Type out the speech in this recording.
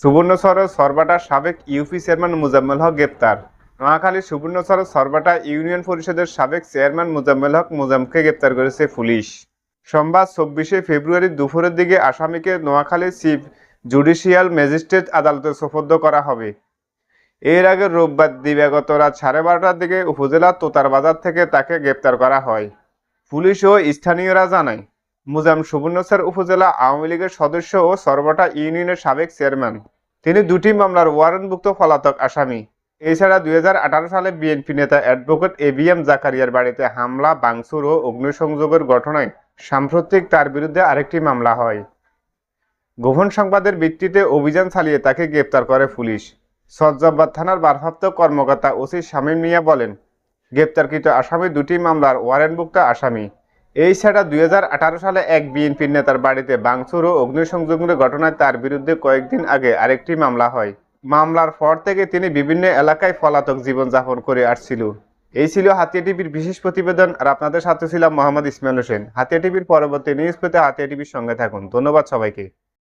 সুবর্ণচর সরবাটা সাবেক UP chairman Muzammel হক গ্রেপ্তার। Noakhali Subarnachar সরবাটা union পরিষদের সাবেক চেয়ারম্যান মুজাম্মেল হক মুজামকে গ্রেপ্তার করেছে পুলিশ। সোমবার চব্বিশে ফেব্রুয়ারি দুপুরের দিকে আসামিকে নোয়াখালী চিফ জুডিশিয়াল ম্যাজিস্ট্রেট আদালতে সোপর্দ করা হবে। এর আগে রোববার দিবাগত রাত সাড়ে বারোটার দিকে উপজেলা তোতার বাজার থেকে তাকে গ্রেপ্তার করা হয়। পুলিশ ও স্থানীয়রা জানায় মুজাম সুবর্ণচর উপজেলা আওয়ামী লীগের সদস্য ও সরবটা ইউনিয়নের সাবেক চেয়ারম্যান। তিনি দুটি মামলার ওয়ারেন্টভুক্ত পলাতক আসামি। এছাড়া দুই হাজার আঠারো সালে বিএনপি নেতা অ্যাডভোকেট এ জাকারিয়ার বাড়িতে হামলা বাংসুর ও অগ্নিসংযোগের ঘটনায় সাম্প্রতিক তার বিরুদ্ধে আরেকটি মামলা হয়। গোপন সংবাদের ভিত্তিতে অভিযান চালিয়ে তাকে গ্রেপ্তার করে পুলিশ। সজ্জাবাদ থানার ভারপ্রাপ্ত কর্মকর্তা ওসি শামীম মিয়া বলেন, গ্রেপ্তারকৃত আসামি দুটি মামলার ওয়ারেন্টভুক্ত আসামি। এই ছাড়া দুই হাজার আঠারো সালে এক বিএনপির নেতার বাড়িতে বাংসুর ও অগ্নিসংযোগের ঘটনায় তার বিরুদ্ধে কয়েকদিন আগে আরেকটি মামলা হয়। মামলার পর থেকে তিনি বিভিন্ন এলাকায় পলাতক জীবনযাপন করে আসছিল। এই ছিল হাতিয়া টিভির বিশেষ প্রতিবেদন। আর আপনাদের সাথে ছিলাম মোহাম্মদ ইসমাইল হোসেন। হাতিয়া টিভির পরবর্তী নিউজ পেতে হাতিয়া টিভির সঙ্গে থাকুন। ধন্যবাদ সবাইকে।